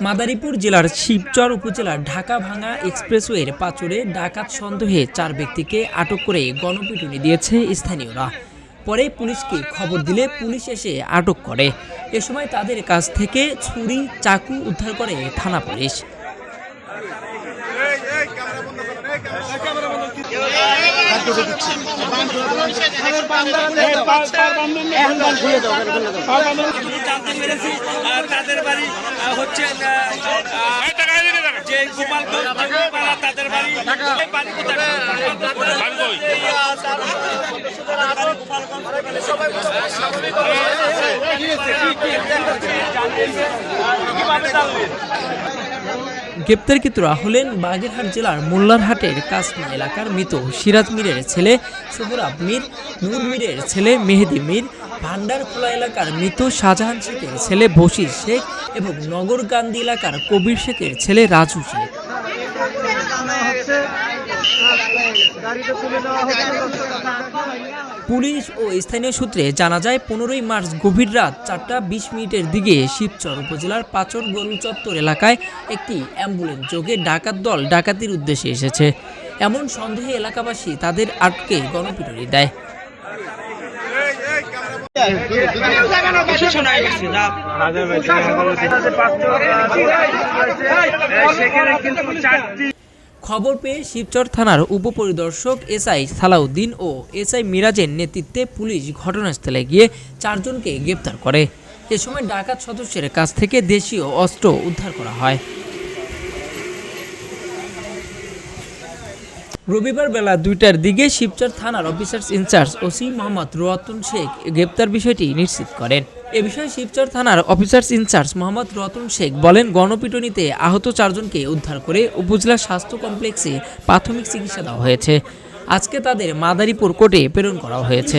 মাদারীপুর জেলার শিবচর উপজেলার ঢাকা ভাঙা এক্সপ্রেসওয়ের পাচুরে ডাকাত সন্দেহে চার ব্যক্তিকে আটক করে গণপিটুনি দিয়েছে স্থানীয়রা। পরে পুলিশকে খবর দিলে পুলিশ এসে আটক করে। এ সময় তাদের কাছ থেকে ছুরি, চাকু উদ্ধার করে থানা পুলিশ। জানতে তাদের বাড়ি হচ্ছে যে গোপালগঞ্জ তাদের বাড়ি বাড়ি? গ্রেপ্তারকৃতরা হলেন বাগেরহাট জেলার মোল্লারহাটের কাসমা এলাকার মৃত সিরাজ মিরের ছেলে সোহরাব মীর, নূর মীরের ছেলে মেহেদি মীর, ভান্ডারখোলা এলাকার মৃত শাহজাহান শেখের ছেলে বশির শেখ এবং নগরকান্দি এলাকার কবির শেখের ছেলে রাজু শেখ। পুলিশ ও স্থানীয় সূত্রে জানা যায় পনেরোই মার্চ গভীর রাত চারটা বিশ মিনিটের দিকে শিবচর উপজেলার পাচর গরু চত্বর এলাকায় একটি অ্যাম্বুলেন্স যোগে ডাকাত দল ডাকাতির উদ্দেশ্যে এসেছে। এমন সন্দেহে এলাকাবাসী তাদের আটকে গণপিটুনি দেয়। সেখানে কিন্তু চারটি খবর পেয়ে শিবচর থানার উপপরিদর্শক এসআই সালাউদ্দিন ও এসআই মিরাজের নেতৃত্বে পুলিশ ঘটনাস্থলে গিয়ে চারজনকে গ্রেপ্তার করে। এ সময় ডাকাত সদস্যের কাছ থেকে দেশীয় অস্ত্র উদ্ধার করা হয়। রবিবার বেলা দুইটার দিকে শিবচর থানার officers in charge OC Mohammad Ratan Sheikh গ্রেপ্তার বিষয়টি নিশ্চিত করেন। এ বিষয়ে শিবচর থানার officers in charge Mohammad Ratan Sheikh বলেন, গণপিটুনিতে আহত চারজনকে উদ্ধার করে উপজেলা স্বাস্থ্য কমপ্লেক্সে প্রাথমিক চিকিৎসা দেওয়া হয়েছে। আজকে তাদের মাদারীপুর কোর্টে প্রেরণ করা হয়েছে।